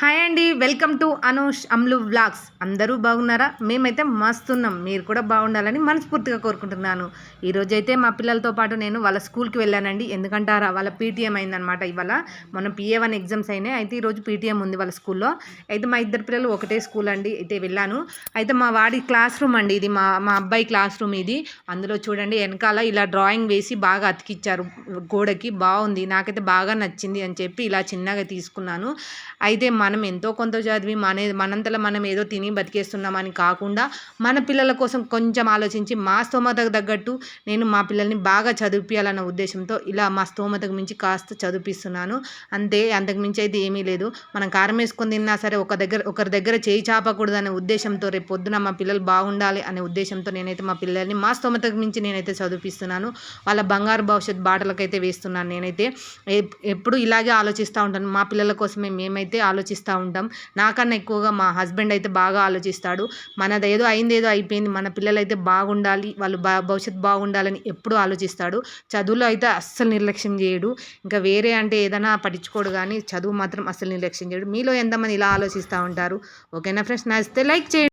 Hi అండి welcome to Anush Amlu vlogs. అందరూ బాగున్నారా? మేమైతే మస్తున్నాం. మీరు కూడా బాగుండాలని మనస్ఫూర్తిగా కోరుకుంటున్నాను. ఈరోజు అయితే మా పిల్లలతో పాటు నేను వాళ్ళ స్కూల్కి వెళ్ళానండి. ఎందుకంటారా? వాళ్ళ పీటీఎం అయిందనమాట ఇవాళ. మన పిఏ వన్ ఎగ్జామ్స్ అయినాయి. అయితే ఈరోజు పీటీఎం ఉంది వాళ్ళ స్కూల్లో. అయితే మా ఇద్దరు పిల్లలు ఒకటే స్కూల్ అండి. అయితే వెళ్ళాను. అయితే మా వాడి క్లాస్ రూమ్ అండి ఇది. మా మా అబ్బాయి క్లాస్ రూమ్ ఇది. అందులో చూడండి వెనకాల ఇలా డ్రాయింగ్ వేసి బాగా అతికిచ్చారు. గోడకి బాగుంది. నాకైతే బాగా నచ్చింది అని చెప్పి ఇలా చిన్నగా తీసుకున్నాను. అయితే మన మనం ఎంతో కొంత చదివి మన మనంతలో మనం ఏదో తిని బతికేస్తున్నామని కాకుండా మన పిల్లల కోసం కొంచెం ఆలోచించి మా స్తోమతకు తగ్గట్టు నేను మా పిల్లల్ని బాగా చదివిపించాలన్న ఉద్దేశంతో ఇలా మా స్తోమతకు మించి కాస్త చదివిపిస్తున్నాను. అంతే అంతకు మించి అయితే ఏమీ లేదు. మనం కారం వేసుకొని తిన్నా సరే ఒక దగ్గర ఒకరి దగ్గర చేయి చాపకూడదు అనే ఉద్దేశంతో రేపు పొద్దున మా పిల్లలు బాగుండాలి అనే ఉద్దేశంతో నేనైతే మా పిల్లల్ని మా స్తోమతకు మించి నేనైతే చదివిపిస్తున్నాను. వాళ్ళ బంగారు భవిష్యత్ బాటలకైతే వేస్తున్నాను నేనైతే. ఎప్పుడు ఇలాగే ఆలోచిస్తూ ఉంటాను. మా పిల్లల కోసమే మేమైతే ఆలోచిస్తూ ఉంటాం. నాకన్నా ఎక్కువగా మా హస్బెండ్ అయితే బాగా ఆలోచిస్తాడు. మనదేదో అయిందేదో అయిపోయింది. మన పిల్లలు అయితే బాగుండాలి వాళ్ళు బా భవిష్యత్తు బాగుండాలని ఎప్పుడు ఆలోచిస్తాడు. చదువులో అయితే అస్సలు నిర్లక్ష్యం చేయడు. ఇంకా వేరే అంటే ఏదైనా పట్టించుకోడు కానీ చదువు మాత్రం అస్సలు నిర్లక్ష్యం చేయడు. మీలో ఎంతమంది ఇలా ఆలోచిస్తూ ఉంటారు? ఓకేనా ఫ్రెండ్స్? నచ్చితే లైక్ చేయండి.